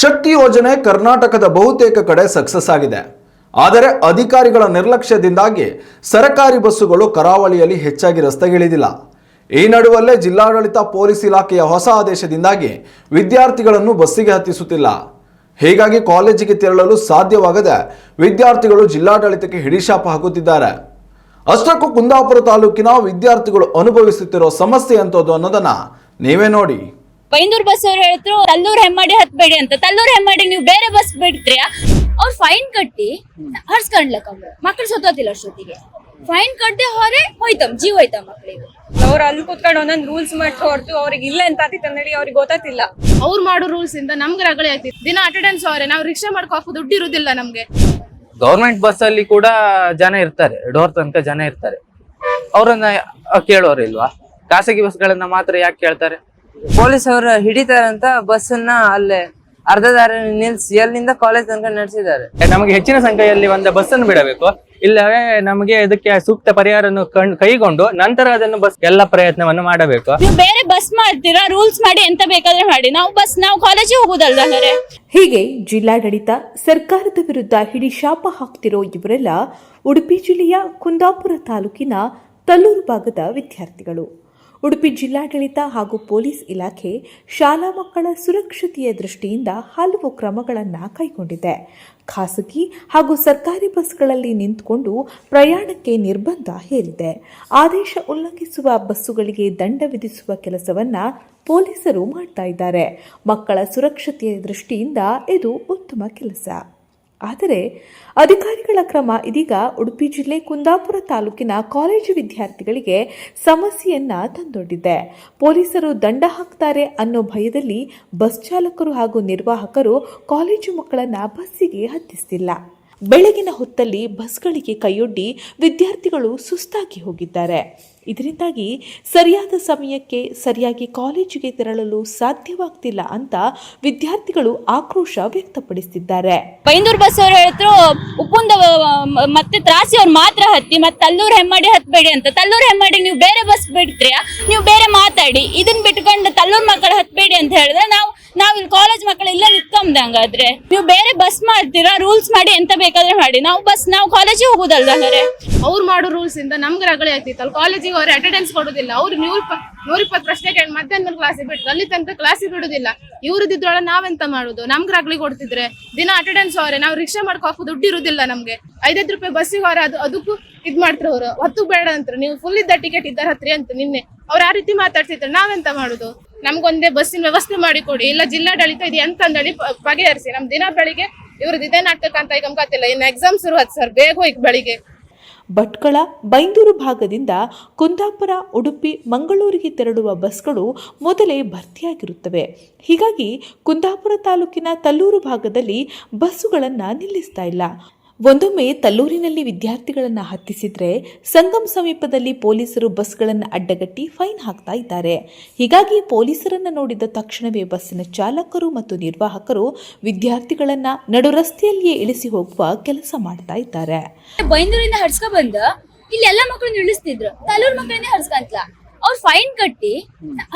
ಶಕ್ತಿ ಯೋಜನೆ ಕರ್ನಾಟಕದ ಬಹುತೇಕ ಕಡೆ ಸಕ್ಸಸ್ ಆಗಿದೆ. ಆದರೆ ಅಧಿಕಾರಿಗಳ ನಿರ್ಲಕ್ಷ್ಯದಿಂದಾಗಿ ಸರಕಾರಿ ಬಸ್ಸುಗಳು ಕರಾವಳಿಯಲ್ಲಿ ಹೆಚ್ಚಾಗಿ ರಸ್ತೆಗಿಳಿದಿಲ್ಲ. ಈ ನಡುವಲ್ಲೇ ಜಿಲ್ಲಾಡಳಿತ ಪೊಲೀಸ್ ಇಲಾಖೆಯ ಹೊಸ ಆದೇಶದಿಂದಾಗಿ ವಿದ್ಯಾರ್ಥಿಗಳನ್ನು ಬಸ್ಸಿಗೆ ಹತ್ತಿಸುತ್ತಿಲ್ಲ. ಹೀಗಾಗಿ ಕಾಲೇಜಿಗೆ ತೆರಳಲು ಸಾಧ್ಯವಾಗದೆ ವಿದ್ಯಾರ್ಥಿಗಳು ಜಿಲ್ಲಾಡಳಿತಕ್ಕೆ ಹಿಡಿಶಾಪ ಹಾಕುತ್ತಿದ್ದಾರೆ. ಅಷ್ಟಕ್ಕೂ ಕುಂದಾಪುರ ತಾಲೂಕಿನ ವಿದ್ಯಾರ್ಥಿಗಳು ಅನುಭವಿಸುತ್ತಿರೋ ಸಮಸ್ಯೆ ಅಂತದ್ದು ಅನ್ನೋದನ್ನ ನೀವೇ ನೋಡಿ. ಬೈಂದೂರ್ ಬಸ್ ಅವ್ರು ಹೇಳಿದ್ರು ತಲ್ಲೂರ್ ಹೆಮ್ಮಾಡಿ ಹತ್ಬೇಡಿ ಅಂತ. ತಲ್ಲೂರ್ ಹೆಮ್ಮಾಡಿ ನೀವು ಬೇರೆ ಬಸ್ ಬಿಡ್ತೀರಾ ಅವ್ರು ಫೈನ್ ಕಟ್ಟಿ ಹರ್ಸ್ಕೊಂಡ್ಲಕ್ಕ ಮಕ್ಳು ಸತ್ತೋತಿಲ್ಲ ಅಷ್ಟೊತ್ತಿಗೆ. ಫೈನ್ ಕಟ್ಟದೆ ಹೊರೆ ಹೋಯ್ತಮ್ ಜೀವ ಹೋಯ್ತಮ್ ಮಕ್ಳಿಗೆ. ಅವ್ರು ಅಲ್ಲಿ ಕುತ್ಕೊಂಡು ಒಂದೊಂದು ರೂಲ್ಸ್ ಮಾಡ್ತಾ ಹೊರತು ಅವ್ರಿಗೆ ಇಲ್ಲ ಅಂತ ಆತಿತ್ತು ಅಂದೇಳಿ ಅವ್ರಿಗೆ ಗೊತ್ತಾತಿಲ್ಲ ಅವ್ರು ಮಾಡೋ ರೂಲ್ಸ್ ಇಂದ ನಮ್ಗೆ ರಗಳೆ ಆಗ್ತಿತ್ತು. ದಿನ ಅಟೆಂಡೆನ್ಸ್ ಅವರೇ ನಾವು ರಿಕ್ಷಾ ಮಾಡ್ಕೋ ದುಡ್ಡು ಇರುದಿಲ್ಲ ನಮ್ಗೆ. ಗೌರ್ಮೆಂಟ್ ಬಸ್ ಅಲ್ಲಿ ಕೂಡ ಜನ ಇರ್ತಾರೆ ಡೋರ್ ತನಕ ಜನ ಇರ್ತಾರೆ. ಅವರನ್ನ ಕೇಳೋರಿಲ್ವಾ ಖಾಸಗಿ ಬಸ್ಗಳನ್ನ ಮಾತ್ರ ಯಾಕೆ ಕೇಳ್ತಾರೆ? ಪೊಲೀಸ್ ಅವರು ಹಿಡಿತಾರಂತ ಬಸ್ಸನ್ನ ಅಲ್ಲೇ ಅರ್ಧ ದಾರಿ ನಿಲ್ಸಿ ಅಲ್ಲಿಂದ ಕಾಲೇಜ್ ತನಕ ನಡೆಸಿದ್ದಾರೆ. ನಮಗೆ ಹೆಚ್ಚಿನ ಸಂಖ್ಯೆಯಲ್ಲಿ ಒಂದು ಬಸ್ ಅನ್ನು ಬಿಡಬೇಕು. ಇಲ್ಲವೇ ನಮಗೆ ಇದಕ್ಕೆ ಸೂಕ್ತ ಪರಿಹಾರವನ್ನು ಕಣ್- ಕೈಗೊಂಡು ನಂತರ ಅದನ್ನು ಬಸ್ ಎಲ್ಲ ಪ್ರಯತ್ನವನ್ನು ಮಾಡಬೇಕು. ನೀವು ಬೇರೆ ಬಸ್ ಮಾಡ್ತೀರಾ? ರೂಲ್ಸ್ ಮಾಡಿ ಎಂತ ಬೇಕಾದ್ರೆ ಮಾಡಿ. ನಾವು ಬಸ್ ನಾವು ಕಾಲೇಜಿಗೆ ಹೋಗುದಲ್ವಾ ಹೀಗೆ ಜಿಲ್ಲಾಡಳಿತ ಸರ್ಕಾರದ ವಿರುದ್ಧ ಹಿಡಿ ಶಾಪ ಹಾಕ್ತಿರೋ ಇವರೆಲ್ಲ ಉಡುಪಿ ಜಿಲ್ಲೆಯ ಕುಂದಾಪುರ ತಾಲೂಕಿನ ತಲ್ಲೂರು ಭಾಗದ ವಿದ್ಯಾರ್ಥಿಗಳು. ಉಡುಪಿ ಜಿಲ್ಲಾಡಳಿತ ಹಾಗೂ ಪೊಲೀಸ್ ಇಲಾಖೆ ಶಾಲಾ ಮಕ್ಕಳ ಸುರಕ್ಷತೆಯ ದೃಷ್ಟಿಯಿಂದ ಹಲವು ಕ್ರಮಗಳನ್ನು ಕೈಗೊಂಡಿದೆ. ಖಾಸಗಿ ಹಾಗೂ ಸರ್ಕಾರಿ ಬಸ್ಗಳಲ್ಲಿ ನಿಂತುಕೊಂಡು ಪ್ರಯಾಣಕ್ಕೆ ನಿರ್ಬಂಧ ಹೇರಿದೆ. ಆದೇಶ ಉಲ್ಲಂಘಿಸುವ ಬಸ್ಸುಗಳಿಗೆ ದಂಡ ವಿಧಿಸುವ ಕೆಲಸವನ್ನ ಪೊಲೀಸರು ಮಾಡ್ತಾ ಇದ್ದಾರೆ. ಮಕ್ಕಳ ಸುರಕ್ಷತೆಯ ದೃಷ್ಟಿಯಿಂದ ಇದು ಉತ್ತಮ ಕೆಲಸ. ಆದರೆ ಅಧಿಕಾರಿಗಳ ಕ್ರಮ ಇದೀಗ ಉಡುಪಿ ಜಿಲ್ಲೆ ಕುಂದಾಪುರ ತಾಲೂಕಿನ ಕಾಲೇಜು ವಿದ್ಯಾರ್ಥಿಗಳಿಗೆ ಸಮಸ್ಯೆಯನ್ನ ತಂದೊಡ್ಡಿದೆ. ಪೊಲೀಸರು ದಂಡ ಹಾಕ್ತಾರೆ ಅನ್ನೋ ಭಯದಲ್ಲಿ ಬಸ್ ಚಾಲಕರು ಹಾಗೂ ನಿರ್ವಾಹಕರು ಕಾಲೇಜು ಮಕ್ಕಳನ್ನ ಬಸ್ಸಿಗೆ ಹತ್ತಿಸ್ತಿಲ್ಲ. ಬೆಳಗಿನ ಹೊತ್ತಲ್ಲಿ ಬಸ್ಗಳಿಗೆ ಕೈಯೊಡ್ಡಿ ವಿದ್ಯಾರ್ಥಿಗಳು ಸುಸ್ತಾಗಿ ಹೋಗಿದ್ದಾರೆ. ಇದರಿಂದಾಗಿ ಸರಿಯಾದ ಸಮಯಕ್ಕೆ ಸರಿಯಾಗಿ ಕಾಲೇಜಿಗೆ ತೆರಳಲು ಸಾಧ್ಯವಾಗ್ತಿಲ್ಲ ಅಂತ ವಿದ್ಯಾರ್ಥಿಗಳು ಆಕ್ರೋಶ ವ್ಯಕ್ತಪಡಿಸುತ್ತಿದ್ದಾರೆ ಬೈಂದೂರ್ ಬಸ್ ಅವರು ಹೇಳಿದ್ರು, ಉಪ್ಪುಂದ ಮತ್ತೆ ತ್ರಾಸಿ ಅವ್ರು ಮಾತ್ರ ಹತ್ತಿ, ಮತ್ತೆ ತಲ್ಲೂರು ಹೆಮ್ಮಾಡಿ ಹತ್ಬೇಡಿ ಅಂತ. ತಲ್ಲೂರು ಹೆಮ್ಮಾಡಿ ನೀವು ಬೇರೆ ಬಸ್ ಬಿಡ್ತೀರಾ? ನೀವು ಬೇರೆ ಮಾತಾಡಿ. ಇದನ್ನ ಬಿಟ್ಕೊಂಡು ತಲ್ಲೂರು ಮಕ್ಕಳು ಹತ್ಬೇಡಿ ಅಂತ ಹೇಳಿದ್ರೆ ನಾವು ನಾವ್ ಇಲ್ಲಿ ಕಾಲೇಜ್ ಮಕ್ಕಳು ಇಲ್ಲೇ ನಿತ್ಕೊಂಡ್ ಹಂಗಾದ್ರೆ. ನೀವು ಬೇರೆ ಬಸ್ ಮಾಡ್ತೀರಾ? ರೂಲ್ಸ್ ಮಾಡಿ ಎಂತ ಬೇಕಾದ್ರೆ ಮಾಡಿ. ನಾವು ಬಸ್ ನಾವು ಕಾಲೇಜಿಗೆ ಹೋಗುದಲ್ವಾ ಹಂಗಾರೆ ಅವ್ರು ಮಾಡೋ ರೂಲ್ಸ್ ಇಂದ ನಮ್ಗೆ ರಗಳೆ ಆಗ್ತಿತ್ತು. ಅಲ್ಲಿ ಕಾಲೇಜಿಗೆ ಅವ್ರು ಅಟೆಂಡೆನ್ಸ್ ಕೊಡುದಿಲ್ಲ. ಅವ್ರು ನೂರ್ ಪ್ರಶ್ನೆ ಕೇಳಿ ಮಧ್ಯಾಹ್ನ ಕ್ಲಾಸಿಗೆ ಬಿಟ್ಟು ಅಲ್ಲಿ ತನಕ ಕ್ಲಾಸಿಗೆ ಬಿಡುದಿಲ್ಲ. ಇವ್ರದಿದ್ರೊಳಗೆ ನಾವೆಂತ ಮಾಡುದು? ನಮ್ಗೆ ರಗಳಿ ಕೊಡ್ತಿದ್ರೆ ದಿನ ಅಟೆಂಡೆನ್ಸ್ ಅವರೇ. ನಾವು ರಿಕ್ಷಾ ಮಾಡ್ಕೋ ದುಡ್ಡು ಇರುದಿಲ್ಲ ನಮ್ಗೆ. ಐದೈದು ರೂಪಾಯಿ ಬಸ್ಸಿಗೆ ಅವ್ರ ಅದು, ಅದಕ್ಕೂ ಇದ್ ಮಾಡ್ತಾರೆ ಅವರು. ಹೊತ್ತು ಬೇಡ ಅಂತ ನೀವು ಫುಲ್ ಇದ್ದ ಟಿಕೆಟ್ ಇದ್ದಾರೆ ಹತ್ರಿ ಅಂತ ನಿನ್ನೆ. ಅವ್ರು ಆ ರೀತಿ ಮಾತಾಡ್ತಿದ್ರೆ. ನಾವೆಂತ ಮಾಡುದು? ನಮ್ಗೊಂದೇ ಬಸ್ಸಿನ ವ್ಯವಸ್ಥೆ ಮಾಡಿ ಕೊಡಿ. ಇಲ್ಲ ಜಿಲ್ಲಾಡಳಿತ ಇದೆ ಎಂತ ಅಂದಳಿ ಬಗೆಹರಿಸಿ. ನಮ್ ದಿನ ಬೆಳಿಗ್ಗೆ ಇವ್ರದ್ದು ಇದೇನಾಗ್ತಕ್ಕಂತ ಈಗ ಗೊತ್ತಿಲ್ಲ. ಇನ್ನು ಎಕ್ಸಾಮ್ ಶುರು ಆಯ್ತು ಸರ್ ಬೇಗ ಈಗ ಬೆಳಿಗ್ಗೆ. ಭಟ್ಕಳ, ಬೈಂದೂರು ಭಾಗದಿಂದ ಕುಂದಾಪುರ, ಉಡುಪಿ, ಮಂಗಳೂರಿಗೆ ತೆರಳುವ ಬಸ್ಗಳು ಮೊದಲೇ ಭರ್ತಿಯಾಗಿರುತ್ತವೆ. ಹೀಗಾಗಿ ಕುಂದಾಪುರ ತಾಲೂಕಿನ ತಲ್ಲೂರು ಭಾಗದಲ್ಲಿ ಬಸ್ಸುಗಳನ್ನು ನಿಲ್ಲಿಸ್ತಾ ಇಲ್ಲ. ಒಂದೊಮ್ಮೆ ತಲ್ಲೂರಿನಲ್ಲಿ ವಿದ್ಯಾರ್ಥಿಗಳನ್ನು ಹತ್ತಿಸಿದ್ರೆ ಸಂಗಮ್ ಸಮೀಪದಲ್ಲಿ ಪೊಲೀಸರು ಬಸ್ಗಳನ್ನು ಅಡ್ಡಗಟ್ಟಿ ಫೈನ್ ಹಾಕ್ತಾ ಇದ್ದಾರೆ. ಹೀಗಾಗಿ ಪೊಲೀಸರನ್ನು ನೋಡಿದ ತಕ್ಷಣವೇ ಬಸ್ಸಿನ ಚಾಲಕರು ಮತ್ತು ನಿರ್ವಾಹಕರು ವಿದ್ಯಾರ್ಥಿಗಳನ್ನು ನಡು ರಸ್ತೆಯಲ್ಲಿಯೇ ಇಳಿಸಿ ಹೋಗುವ ಕೆಲಸ ಮಾಡ್ತಾ ಇದ್ದಾರೆ. ಬೈಂದೂರಿಂದ ಹರ್ಸ್ಕ ಬಂದ, ಇಲ್ಲಿ ಎಲ್ಲ ಮಕ್ಕಳು ಇಳಿಸ್ತಿದ್ರು. ತಲ್ಲೂರ್ ಮಕ್ಕಳನ್ನೇ ಹರ್ಸ್ಕಂತ್ಲ. ಅವ್ರು ಫೈನ್ ಕಟ್ಟಿ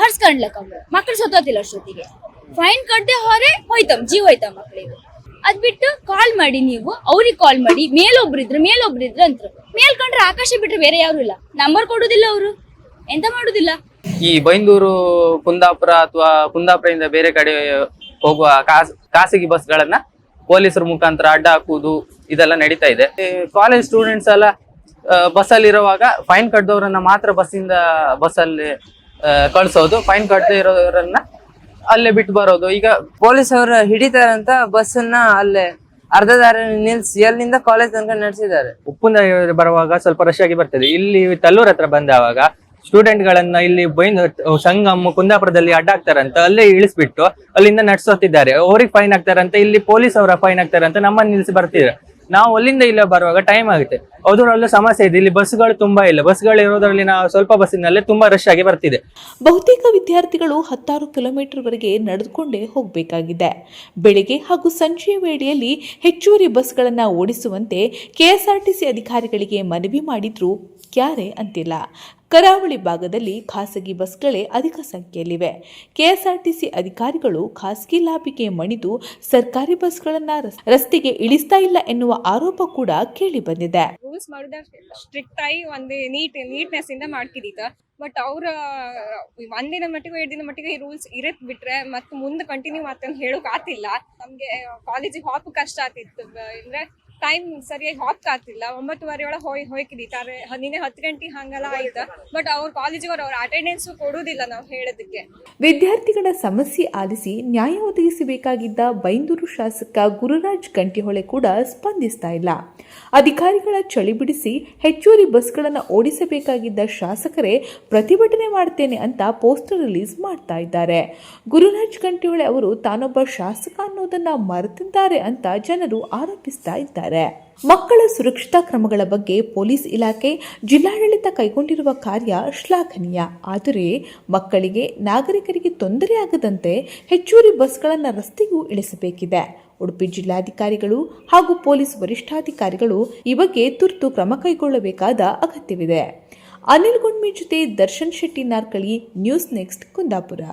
ಹರ್ಸ್ಕೊಂಡ್ಲಕ್ಕ ಮಕ್ಳು ಸತ್ತೋತಿಲ್ಲ ಅಷ್ಟೊತ್ತಿಗೆ. ಫೈನ್ ಕಟ್ಟದೆ ಹೊರೆ ಹೋಯ್ತಮ್ ಜೀವ ಹೋಯ್ತಮ್ ಮಕ್ಳಿಗೆ. ಅದ್ ಬಿಟ್ಟು ಕಾಲ್ ಮಾಡಿ ನೀವು, ಅವ್ರಿಗೆ ಕಾಲ್ ಮಾಡಿ ಮೇಲೊಬ್ರಿದ್ರು ಮೇಲೊಬ್ರಿದ್ರು ಅಂತ ಮೇಲ್ಕೊಂಡ್ರೆ ಆಕಾಶ ಬಿಟ್ರೆ ಬೇರೆ ಯಾರು ಇಲ್ಲ. ನಂಬರ್ ಕೊಡುದಿಲ್ಲ ಅವರು. ಎಂತ ಮಾಡುದಿಲ್ಲ? ಈ ಬೈಂದೂರು, ಕುಂದಾಪುರ ಅಥವಾ ಕುಂದಾಪುರದಿಂದ ಬೇರೆ ಕಡೆ ಹೋಗುವ ಖಾಸ್ ಖಾಸಗಿ ಬಸ್ಗಳನ್ನ ಪೊಲೀಸರ ಮುಖಾಂತರ ಅಡ್ಡ ಹಾಕುವುದು ಇದೆಲ್ಲ ನಡೀತಾ ಇದೆ. ಕಾಲೇಜ್ ಸ್ಟೂಡೆಂಟ್ಸ್ ಎಲ್ಲ ಬಸ್ ಅಲ್ಲಿ ಇರುವಾಗ ಫೈನ್ ಕಟ್ಟದವರನ್ನ ಮಾತ್ರ ಬಸ್ಸಿಂದ, ಬಸ್ಸಲ್ಲಿ ಕಳಿಸೋದು. ಫೈನ್ ಕಟ್ಟದೇ ಇರೋರನ್ನ ಅಲ್ಲೇ ಬಿಟ್ಟು ಬರೋದು. ಈಗ ಪೊಲೀಸ್ ಅವರು ಹಿಡಿತಾರಂತ ಬಸ್ಸನ್ನ ಅಲ್ಲೇ ಅರ್ಧ ದಾರಿ ನಿಲ್ಸಿ ಅಲ್ಲಿಂದ ಕಾಲೇಜ್ ತನಕ ನಡೆಸಿದ್ದಾರೆ. ಉಪ್ಪುಂದ ಬರುವಾಗ ಸ್ವಲ್ಪ ರಶ್ ಆಗಿ ಬರ್ತದೆ. ಇಲ್ಲಿ ತಲ್ಲೂರ್ ಹತ್ರ ಬಂದಾಗ ಸ್ಟೂಡೆಂಟ್ ಗಳನ್ನ ಇಲ್ಲಿ ಬೈನ್ ಸಂಗಮ್ ಕುಂದಾಪುರದಲ್ಲಿ ಅಡ್ಡ ಹಾಕ್ತಾರಂತ ಅಲ್ಲೇ ಇಳಿಸ್ಬಿಟ್ಟು ಅಲ್ಲಿಂದ ನಡ್ಸೋತಿದ್ದಾರೆ ಅವ್ರಿಗೆ ಫೈನ್ ಆಗ್ತಾರಂತ ಇಲ್ಲಿ ಪೊಲೀಸ್ ಅವರ ಫೈನ್ ಆಗ್ತಾರಂತ ನಮ್ಮನ್ನ ನಿಲ್ಸಿ ಬರ್ತಿದ್ದಾರೆ. ನಾವು ಅಲ್ಲಿಂದ ಇಲ್ಲ ಬರುವಾಗ ಟೈಮ್ ಆಗುತ್ತೆ. ಅದರಲ್ಲೂ ಸಮಸ್ಯೆ ಇದೆ. ಇಲ್ಲಿ ಬಸ್ಗಳು ತುಂಬಾ ಇಲ್ಲ. ಬಸ್ಗಳು ಇರೋದ್ರಲ್ಲಿ ನಾವು ಸ್ವಲ್ಪ ಬಸ್ಸಿನಲ್ಲೇ ತುಂಬಾ ರಶ್ ಆಗಿ ಬರ್ತಿದೆ. ಬಹುತೇಕ ವಿದ್ಯಾರ್ಥಿಗಳು ಹತ್ತಾರು ಕಿಲೋಮೀಟರ್ವರೆಗೆ ನಡೆದುಕೊಂಡೇ ಹೋಗಬೇಕಾಗಿದೆ. ಬೆಳಿಗ್ಗೆ ಹಾಗೂ ಸಂಜೆಯ ವೇಳೆಯಲ್ಲಿ ಹೆಚ್ಚುವರಿ ಬಸ್ಗಳನ್ನು ಓಡಿಸುವಂತೆ ಕೆಎಸ್ಆರ್ಟಿಸಿ ಅಧಿಕಾರಿಗಳಿಗೆ ಮನವಿ ಮಾಡಿದ್ರು. ಕ್ಯಾರೆ ಅಂತಿಲ್ಲ. ಕರಾವಳಿ ಭಾಗದಲ್ಲಿ ಖಾಸಗಿ ಬಸ್ಗಳೇ ಅಧಿಕ ಸಂಖ್ಯೆಯಲ್ಲಿವೆ. ಕೆಎಸ್ಆರ್ಟಿಸಿ ಅಧಿಕಾರಿಗಳು ಖಾಸಗಿ ಲಾಭಿಗೆ ಮಣಿದು ಸರ್ಕಾರಿ ಬಸ್ಗಳನ್ನ ರಸ್- ರಸ್ತೆಗೆ ಇಳಿಸ್ತಾ ಇಲ್ಲ ಎನ್ನುವ ಆರೋಪ ಕೂಡ ಕೇಳಿಬಂದಿದೆ ರೂಲ್ಸ್ ಮಾಡಿದ ಸ್ಟ್ರಿಕ್ಟ್ ಆಗಿ ಒಂದು ನೀಟ್ ನೀಟ್ನೆಸ್ ಇಂದ ಮಾಡ್ಕಿದೀತ ಬಟ್ ಅವ್ರ, ಒಂದಿನ ಮಟ್ಟಿಗೆ ಎರಡು ದಿನ ಮಟ್ಟಿಗೆ ಈ ರೂಲ್ಸ್ ಇರತ್ ಬಿಟ್ರೆ ಮತ್ತೆ ಮುಂದೆ ಕಂಟಿನ್ಯೂ ಮಾಡ್ತಂತ ಹೇಳೋಕ್ ಆತಿಲ್ಲ. ನಮ್ಗೆ ಕಾಲೇಜಿಗೆ ಹಾಪ್ ಕಷ್ಟ ಆತಿತ್ತು ಅಂದ್ರೆ ಟೈಮ್ ಸರಿಯಾಗಿ ಆಗ್ತಿಲ್ಲ ಒಂಬತ್ತುವರೆ ಒಳಗೆ ಹೋಯ್ ಹೋಯ್ಕಿದಿತಾರೆ ನಿನ್ನೆ ಹತ್ತು ಗಂಟೆ ಹಂಗೆಲ್ಲ ಆಯ್ತು? ಬಟ್ ಅವ್ರ ಕಾಲೇಜಿಗೆ ಅವ್ರ ಅಟೆಂಡೆನ್ಸ್ ಕೊಡೋದಿಲ್ಲ ನಾವು ಹೇಳೋದಕ್ಕೆ. ವಿದ್ಯಾರ್ಥಿಗಳ ಸಮಸ್ಯೆ ಆಲಿಸಿ ನ್ಯಾಯ ಒದಗಿಸಬೇಕಾಗಿದ್ದ ಬೈಂದೂರು ಶಾಸಕ ಗುರುರಾಜ್ ಕಂಟಿಹೊಳೆ ಕೂಡ ಸ್ಪಂದಿಸ್ತಾ ಇಲ್ಲ. ಅಧಿಕಾರಿಗಳ ಚಳಿ ಬಿಡಿಸಿ ಹೆಚ್ಚುವರಿ ಬಸ್ಗಳನ್ನು ಓಡಿಸಬೇಕಾಗಿದ್ದ ಶಾಸಕರೇ ಪ್ರತಿಭಟನೆ ಮಾಡ್ತೇನೆ ಅಂತ ಪೋಸ್ಟರ್ ರಿಲೀಸ್ ಮಾಡ್ತಾ ಇದ್ದಾರೆ. ಗುರುರಾಜ್ ಕಂಟಿಹೊಳೆ ಅವರು ತಾನೊಬ್ಬ ಶಾಸಕ ಅನ್ನೋದನ್ನ ಮರೆತಿದ್ದಾರೆ ಅಂತ ಜನರು ಆರೋಪಿಸ್ತಾ ಇದ್ದಾರೆ. ಮಕ್ಕಳ ಸುರಕ್ಷತಾ ಕ್ರಮಗಳ ಬಗ್ಗೆ ಪೊಲೀಸ್ ಇಲಾಖೆ ಜಿಲ್ಲಾಡಳಿತ ಕೈಗೊಂಡಿರುವ ಕಾರ್ಯ ಶ್ಲಾಘನೀಯ. ಆದರೆ ಮಕ್ಕಳಿಗೆ ನಾಗರಿಕರಿಗೆ ತೊಂದರೆಯಾಗದಂತೆ ಹೆಚ್ಚುವರಿ ಬಸ್ಗಳನ್ನು ರಸ್ತೆಗೂ ಇಳಿಸಬೇಕಿದೆ. ಉಡುಪಿ ಜಿಲ್ಲಾಧಿಕಾರಿಗಳು ಹಾಗೂ ಪೊಲೀಸ್ ವರಿಷ್ಠಾಧಿಕಾರಿಗಳು ಈ ಬಗ್ಗೆ ತುರ್ತು ಕ್ರಮ ಕೈಗೊಳ್ಳಬೇಕಾದ ಅಗತ್ಯವಿದೆ. ಅನಿಲ್ ಗುಂಡ್ಮಿ ಜೊತೆ ದರ್ಶನ್ ಶೆಟ್ಟಿ ನಾರ್ಕಳಿ ನ್ಯೂಸ್ ನೆಕ್ಸ್ಟ್ ಕುಂದಾಪುರ.